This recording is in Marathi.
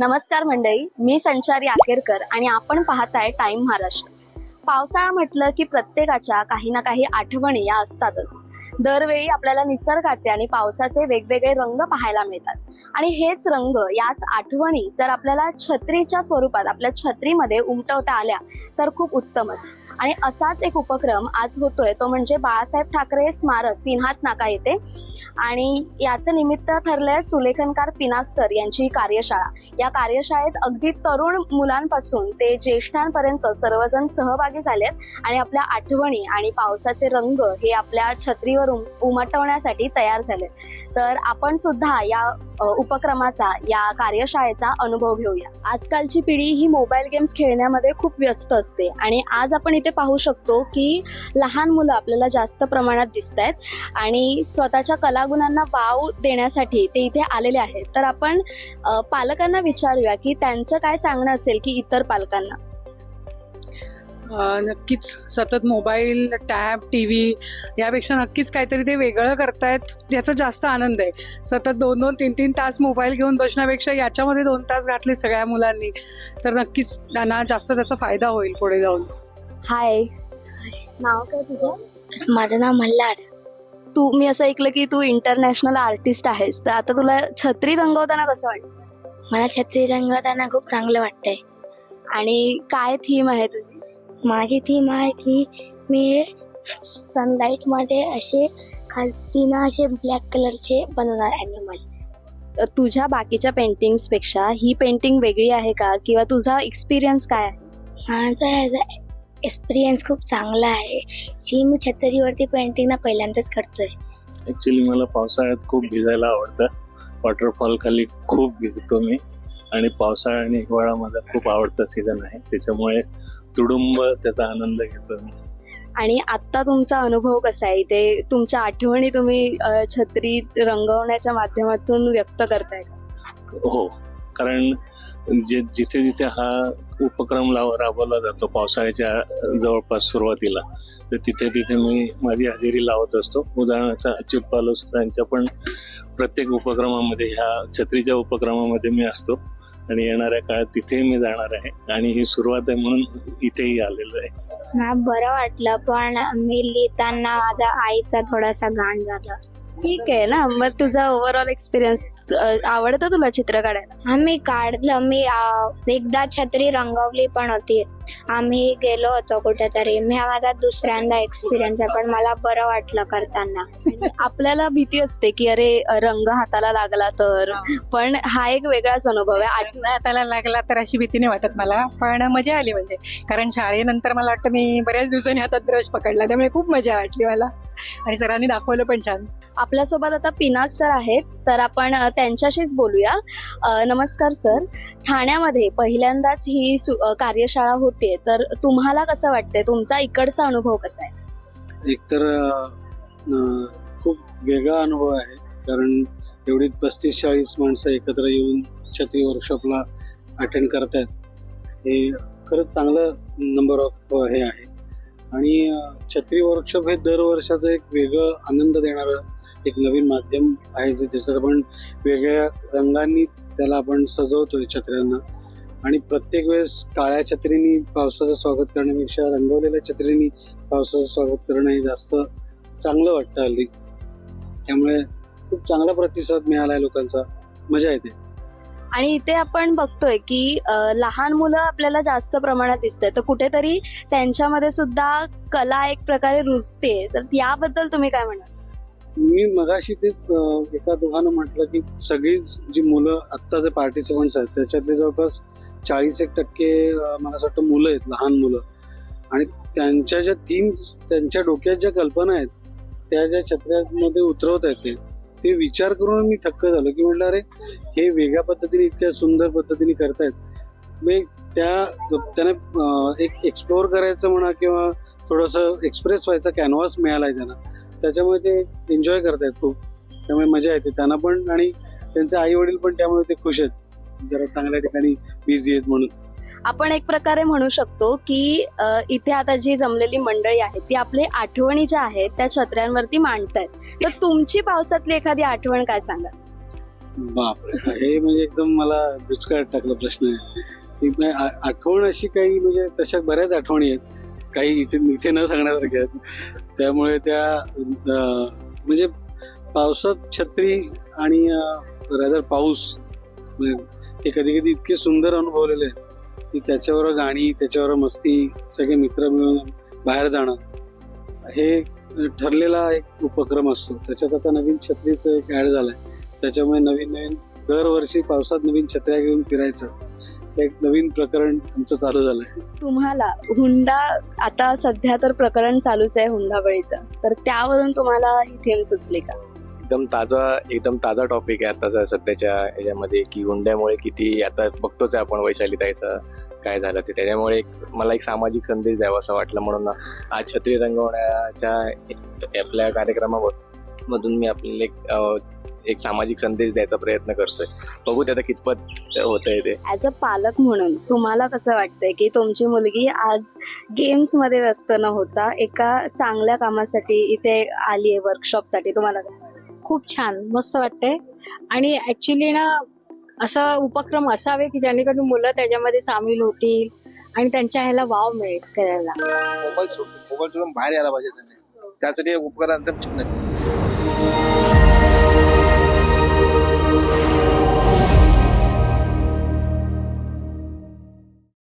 नमस्कार मंडळी मी संचारी आकेरकर आणि आपण पाहताय टाइम महाराष्ट्र. पावसाळा म्हटलं की प्रत्येकाच्या काही ना काही आठवणी या असतातच. दरवेळी आपल्याला निसर्गाचे आणि पावसाचे वेगवेगळे रंग पाहायला मिळतात. आणि हेच रंग याच आठवणी जर आपल्याला छत्रीच्या स्वरूपात आपल्या छत्रीमध्ये उमटवता आल्या तर खूप उत्तमच. आणि असाच एक उपक्रम आज होतोय तो म्हणजे बाळासाहेब ठाकरे स्मारक पिन्हात नाका येते. आणि याचं निमित्त ठरलंय सुलेखनकार पिनाक सर यांची कार्यशाळा. या कार्यशाळेत अगदी तरुण मुलांपासून ते ज्येष्ठांपर्यंत सर्वजण सहभागी झालेत. आणि आपल्या आठवणी आणि पावसाचे रंग हे आपल्या छत्रीवर उम- उमटवण्यासाठी तयार झाले. तर आपण सुद्धा या उपक्रमाचा या कार्यशाळेचा अनुभव घेऊया. आजकालची पिढी ही मोबाईल गेम्स खेळण्यामध्ये खूप व्यस्त असते आणि आज आपण इथे पाहू शकतो की लहान मुलं आपल्याला जास्त प्रमाणात दिसत आहेत आणि स्वतःच्या कलागुणांना वाव देण्यासाठी ते इथे आलेले आहेत. तर आपण पालकांना विचारूया की त्यांचं काय सांगणं असेल की इतर पालकांना? नक्कीच सतत मोबाईल टॅब टी व्ही यापेक्षा नक्कीच काहीतरी ते वेगळं करतायत याचा जास्त आनंद आहे. सतत दोन दोन तीन तीन तास मोबाईल घेऊन बसण्यापेक्षा याच्यामध्ये दोन तास घातले सगळ्या मुलांनी तर नक्कीच त्यांना जास्त त्याचा फायदा होईल पुढे जाऊन. हाय नाव काय तुझं? माझं नाव मल्हार. तू मी असं ऐकलं की तू इंटरनॅशनल आर्टिस्ट आहेस तर आता तुला छत्री रंगवताना कसं वाटतं? मला छत्री रंगवताना खूप चांगलं वाटतंय. आणि काय थीम आहे तुझी? माझी थीम आहे की मी सनलाईटमध्ये असे खालतीनं असे ब्लॅक कलरचे बनवणार अॅनिमल तर तुझ्या बाकीच्या पेंटिंग्सपेक्षा ही पेंटिंग वेगळी आहे का? किंवा तुझा एक्सपिरियन्स काय आहे? माझा ह्याचा एक्सपिरियन्स खूप चांगला आहे. जी मी छत्रीवरती पेंटिंग ना पहिल्यांदाच करतोय. ऍक्च्युली मला पावसाळ्यात खूप भिजायला आवडतं. वॉटरफॉल खाली खूप भिजतो मी. आणि पावसाळा आणि हिवाळा माझा खूप आवडता सीझन आहे. त्याच्यामुळे तुडुंब त्याचा आनंद घेतो मी. आणि आत्ता तुमचा अनुभव कसा आहे? इथे तुमच्या आठवणी तुम्ही छत्री रंगवण्याच्या माध्यमातून व्यक्त करताय हो. कारण जे जिथे जिथे हा उपक्रम लाव राबवला जातो पावसाळ्याच्या जवळपास सुरुवातीला तर तिथे तिथे मी माझी हजेरी लावत असतो. उदाहरणार्थ अच्युत पालोसकर यांच्या पण प्रत्येक उपक्रमामध्ये ह्या छत्रीच्या उपक्रमामध्ये मी असतो. आणि येणाऱ्या काळात तिथेही मी जाणार आहे. आणि ही सुरुवात आहे म्हणून इथेही आलेलो आहे. मला बरं वाटलं पण मी लिहिताना माझा आईचा थोडासा घाण झाला. ठीक आहे ना. मग तुझा ओव्हरऑल एक्सपिरियन्स आवडतं तुला चित्र काढायला? आम्ही काढलं. मी आ, एकदा छत्री रंगवली पण होती. आम्ही गेलो होतो कुठेतरी. मी हा माझा दुसऱ्यांदा एक्सपिरियन्स आहे पण मला बरं वाटलं करताना. आणि आपल्याला भीती असते की अरे रंग हाताला लागला तर. पण हा एक वेगळाच अनुभव आहे. हाताला लागला तर अशी भीती नाही वाटत मला पण मजा आली म्हणजे. कारण शाळेनंतर मला वाटतं मी बऱ्याच दिवसांनी हातात ब्रश पकडला त्यामुळे खूप मजा वाटली मला. आणि सरांनी दाखवलं पण छान. आपल्यासोबत आता पिनाक सर आहेत तर आपण त्यांच्याशीच बोलूया. नमस्कार सर. ठाण्यामध्ये पहिल्यांदाच ही कार्यशाळा होते तर तुम्हाला कसं वाटतंय? तुमचा इकडचा अनुभव कसा आहे? एकतर खूप वेगळा अनुभव आहे. कारण एवढी पस्तीस चाळीस माणसं एकत्र येऊन छत्री वर्कशॉपला अटेंड करतायत. हे खरंच चांगलं नंबर ऑफ हे आहे. आणि छत्री वर्कशॉप हे दरवर्षाचं एक वेगळं आनंद देणारं एक नवीन माध्यम आहे जे त्याच्यात आपण वेगळ्या रंगांनी त्याला आपण सजवतोय छत्र्यांना. आणि प्रत्येक वेळेस काळ्या छत्रीनी पावसाचं स्वागत करण्यापेक्षा रंगवलेल्या छत्रीनी पावसाचं स्वागत करणं हे जास्त चांगलं वाटतं हल्ली. त्यामुळे खूप चांगला प्रतिसाद मिळाला आहे लोकांचा. मजा येते. आणि इथे आपण बघतोय की लहान मुलं आपल्याला जास्त प्रमाणात दिसतंय. तर कुठेतरी त्यांच्यामध्ये सुद्धा कला एक प्रकारे रुजते. तर याबद्दल तुम्ही काय म्हणाल? मी मगाशी ते एका दोघांना म्हटलं की सगळी जी मुलं आत्ता जे पार्टिसिपंट्स आहेत त्याच्यातले जवळपास चाळीस एक टक्के मला असं वाटतं मुलं आहेत लहान मुलं. आणि त्यांच्या ज्या थीम्स त्यांच्या डोक्यात ज्या कल्पना आहेत त्या ज्या छत्र्यामध्ये उतरवत आहेत ते ते विचार करून मी थक्क झालो की म्हटलं अरे हे वेगळ्या पद्धतीने इतक्या सुंदर पद्धतीने करतायत. मी त्या त्यांना एक एक्सप्लोअर करायचं म्हणा किंवा थोडंसं एक्सप्रेस व्हायचा कॅनव्हास मिळाला आहे त्यांना. त्याच्यामुळे ते एन्जॉय करतायत खूप. त्यामुळे मजा येते. त्यांना पण आणि त्यांचे आई वडील पण त्यामुळे ते खुश आहेत. जरा चांगल्या ठिकाणी बिझी आहेत म्हणून. आपण एक प्रकारे म्हणू शकतो की अ, इथे आता जी जमलेली मंडळी आहे ती आपली आठवणी ज्या आहेत त्या छत्र्यांवरती मांडतायत. तर तुमची पावसातली एखादी आठवण काय सांगा बापरे हे म्हणजे एकदम मला बुचकाळत टाकला प्रश्न आहे. की म्हणजे आ- आठवण अशी काही म्हणजे तशा बऱ्याच आठवणी आहेत. काही इथे इथे न सांगण्यासारख्या आहेत. त्यामुळे त्या अं, म्हणजे पावसात छत्री आणि रादर पाऊस म्हणजे ते कधी कधी इतके सुंदर अनुभवलेले आहेत की त्याच्यावर गाणी त्याच्यावर मस्ती सगळे मित्र मिळून बाहेर जाणं हे ठरलेला एक उपक्रम असतो. त्याच्यात आता नवीन छत्रीचं एक ऍड झालंय. त्याच्यामुळे नवीन नवीन दरवर्षी पावसात नवीन छत्र्या घेऊन फिरायचं एक नवीन प्रकरण आमचं चालू झालंय. तुम्हाला हुंडा आता सध्या तर प्रकरण चालूच आहे हुंडाबळीचं तर त्यावरून तुम्हाला ही थीम सुचली का? एकदम ताजा एकदम ताजा टॉपिक आहे आता सध्याच्या याच्यामध्ये की हुंड्यामुळे किती आता बघतोच आहे आपण वैशाली ताईचं काय झालं ते. त्याच्यामुळे एक मला एक सामाजिक संदेश द्यावा असं वाटलं. म्हणून आज छत्री रंगवण्याच्या आपल्या कार्यक्रमामधून मी आपल्याला एक एक सामाजिक संदेश द्यायचा प्रयत्न करतोय. बघू ते आता कितपत आहे ते. ॲज अ पालक म्हणून तुम्हाला कसं वाटतंय की तुमची मुलगी आज गेम्समध्ये व्यस्त न होता एका चांगल्या कामासाठी इथे आली आहे वर्कशॉपसाठी तुम्हाला कसं खूप छान मस्त वाटते आणि ऍक्च्युली ना असा उपक्रम असावे की जेणेकरून मुलं त्याच्यामध्ये सामील होतील आणि त्यांच्या ह्याला वाव मिळेल करायला. मोबाईल सोडून मोबाईल सोडून बाहेर यायला पाहिजे त्यासाठी उपकरण एकदम छान आहे.